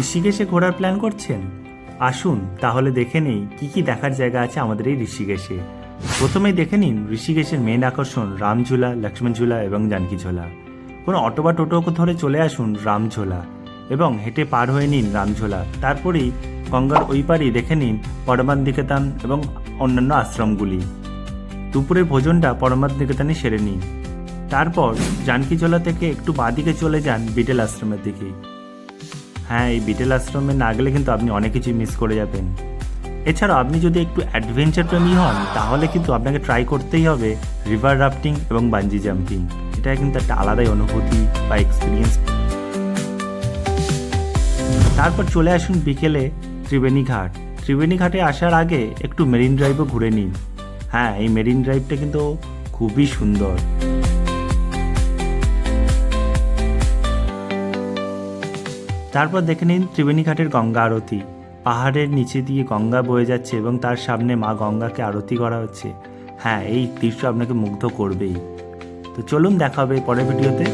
ঋষিকেশে ঘোরার প্ল্যান করছেন? আসুন, তাহলে দেখে নেই কি কি দেখার জায়গা আছে আমাদের এই ঋষিকেশে। প্রথমেই দেখে নিন ঋষিকেশের মেন আকর্ষণ রামঝুলা লক্ষ্মণ ঝুলা এবং জানকী ঝোলা কোনো অটো বা টোটো ধরে চলে আসুন রামঝোলা এবং হেঁটে পার হয়ে নিন রামঝোলা। তারপরেই গঙ্গার ওই পারেই দেখে নিন পরমাদ নিকেতন এবং অন্যান্য আশ্রমগুলি। দুপুরের ভোজনটা পরমাদ নিকেতনে সেরে নিন। তারপর জানকীঝোলা থেকে একটু বাঁদিকে চলে যান বিটেল আশ্রমের দিকে। হ্যাঁ এই বিটেল আশ্রমে না গেলে কিন্তু আপনি অনেক কিছুই মিস করে যাবেন। এছাড়াও আপনি যদি একটু অ্যাডভেঞ্চার প্রেমী হন, তাহলে কিন্তু আপনাকে ট্রাই করতেই হবে রিভার রাফটিং এবং বাঞ্জি জাম্পিং এটা কিন্তু একটা আলাদাই অনুভূতি বা এক্সপিরিয়েন্স তারপর চলে আসুন বিকেলে ত্রিবেণী ঘাট। ত্রিবেণী ঘাটে আসার আগে একটু মেরিন ড্রাইভও ঘুরে নিন। হ্যাঁ এই মেরিন ড্রাইভটা কিন্তু খুবই সুন্দর। তারপর দেখে নিন ত্রিবেণী ঘাটের গঙ্গা আরতি। পাহাড়ের নিচে দিয়ে গঙ্গা বয়ে যাচ্ছে এবং তার সামনে মা গঙ্গাকে আরতি করা হচ্ছে। হ্যাঁ এই দৃশ্য আপনাকে মুগ্ধ করবেই। তো চলুন দেখা হবে পরের ভিডিওতে।